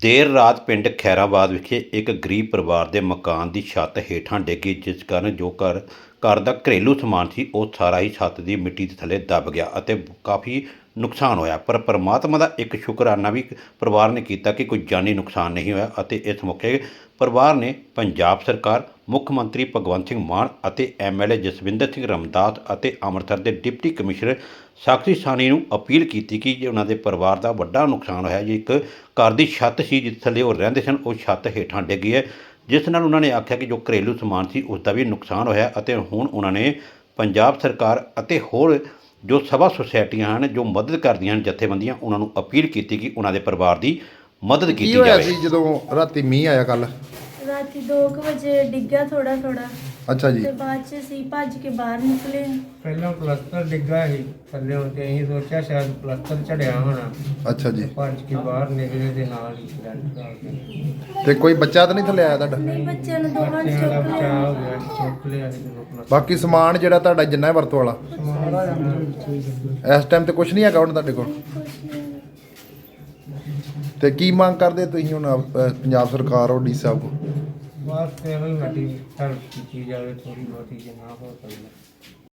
ਦੇਰ ਰਾਤ ਪਿੰਡ ਖੈਰਾਬਾਦ ਵਿਖੇ ਇੱਕ ਗਰੀਬ ਪਰਿਵਾਰ ਦੇ ਮਕਾਨ ਦੀ ਛੱਤ ਹੇਠਾਂ ਡਿੱਗੀ, ਜਿਸ ਕਾਰਨ ਜੋ ਘਰ ਘਰ ਦਾ ਘਰੇਲੂ ਸਮਾਨ ਸੀ, ਉਹ ਸਾਰਾ ਹੀ ਛੱਤ ਦੀ ਮਿੱਟੀ ਦੇ ਥੱਲੇ ਦੱਬ ਗਿਆ ਅਤੇ ਕਾਫੀ ਨੁਕਸਾਨ ਹੋਇਆ। ਪਰ ਪਰਮਾਤਮਾ ਦਾ ਇੱਕ ਸ਼ੁਕਰਾਨਾ ਵੀ ਪਰਿਵਾਰ ਨੇ ਕੀਤਾ ਕਿ ਕੋਈ ਜਾਨੀ ਨੁਕਸਾਨ ਨਹੀਂ ਹੋਇਆ ਅਤੇ ਇਸ ਮੌਕੇ ਪਰਿਵਾਰ ਨੇ ਪੰਜਾਬ ਸਰਕਾਰ, ਮੁੱਖ ਮੰਤਰੀ ਭਗਵੰਤ ਸਿੰਘ ਮਾਨ ਅਤੇ ਐਮਐਲਏ ਜਸਵਿੰਦਰ ਸਿੰਘ ਰਮਦਾਸ ਅਤੇ ਅੰਮ੍ਰਿਤਸਰ ਦੇ ਡਿਪਟੀ ਕਮਿਸ਼ਨਰ ਸਾਖੀ ਸਾਨੀ ਨੂੰ ਅਪੀਲ ਕੀਤੀ ਕਿ ਜੇ ਉਹਨਾਂ ਦੇ ਪਰਿਵਾਰ ਦਾ ਵੱਡਾ ਨੁਕਸਾਨ ਹੋਇਆ, ਜੀ ਇੱਕ ਘਰ ਦੀ ਛੱਤ ਸੀ ਜਿਸ ਥੱਲੇ ਉਹ ਰਹਿੰਦੇ ਸਨ, ਉਹ ਛੱਤ ਹੇਠਾਂ ਡਿੱਗੀ ਹੈ। ਜਿਸ ਨਾਲ ਉਹਨਾਂ ਨੇ ਆਖਿਆ ਕਿ ਜੋ ਘਰੇਲੂ ਸਮਾਨ ਸੀ ਉਸ ਦਾ ਵੀ ਨੁਕਸਾਨ ਹੋਇਆ ਅਤੇ ਹੁਣ ਉਹਨਾਂ ਨੇ ਪੰਜਾਬ ਸਰਕਾਰ ਅਤੇ ਹੋਰ ਜੋ ਸਭਾ ਸੁਸਾਇਟੀਆਂ ਹਨ ਜੋ ਮਦਦ ਕਰਦੀਆਂ ਹਨ ਜਥੇਬੰਦੀਆਂ ਉਹਨਾਂ ਨੂੰ ਅਪੀਲ ਕੀਤੀ ਕਿ ਉਹਨਾਂ ਦੇ ਪਰਿਵਾਰ ਦੀ ਮਦਦ ਕੀ ਕੀਤੀ ਹੋਇਆ ਜਾਵੇ। ਸੀ ਜਦੋਂ ਰਾਤੀ ਮੀਂਹ ਆਇਆ ਕੱਲ ਰਾਤੀ 2 ਵਜੇ ਡਿੱਗਿਆ ਥੋੜਾ ਥੋੜਾ ਅੱਛਾ ਜੀ। ਤੇ ਬਾਅਦ ਚ ਅਸੀਂ ਭੱਜ ਕੇ ਬਾਹਰ ਨਿਕਲੇ। ਪਹਿਲਾਂ ਪਲਸਤਰ ਡਿੱਗਾ ਸੀ ਥੱਲੇ ਤੇ ਅਸੀਂ ਸੋਚਿਆ ਸ਼ਾਇਦ ਪਲਸਤਰ ਝੜਿਆ ਹੋਣਾ। ਅੱਛਾ ਜੀ। ਭੱਜ ਕੇ ਬਾਹਰ ਨਿਕਲੇ ਦੇ ਨਾਲ ਹੀ ਕਰੰਟ ਆ ਗਿਆ ਤੇ ਕੋਈ ਬੱਚਾ ਤਾਂ ਨਹੀਂ ਥੱਲੇ ਆਇਆ ਤੁਹਾਡਾ? ਨਹੀਂ ਬੱਚਿਆਂ ਨੂੰ ਦੋਵਾਂ ਨੂੰ ਚੁੱਕ ਬਚਾਅ ਲਿਆ। ਹੋ ਗਿਆ ਚੁੱਕ ਲਿਆ ਸੀ ਜਦੋਂ ਪਲਸਤਰ। ਬਾਕੀ ਸਮਾਨ ਜਿਹੜਾ ਤੁਹਾਡਾ ਜਿੰਨਾ ਹੈ ਵਰਤੋਂ ਵਾਲਾ। ਇਸ ਟਾਈਮ ਤੇ ਕੁਝ ਨਹੀਂ ਹੈਗਾ ਹੁਣ ਤੁਹਾਡੇ ਕੋਲ? ਕੁਛ ਨਹੀਂ। ਤੇ ਕੀ ਮੰਗ ਕਰਦੇ ਤੁਸੀਂ ਹੁਣ ਅਹ, ਪੰਜਾਬ ਸਰਕਾਰ ਔਰ ਡੀ ਸਾਹਿਬ ਕੋ ਬਸ ਤੇ ਵੀ ਵੱਡੀ ਹੈਲਪ ਕੀਤੀ ਜਾਵੇ ਥੋੜੀ ਬਹੁਤੀ ਜਿੰਨਾ ਹੋ ਸਕਦਾ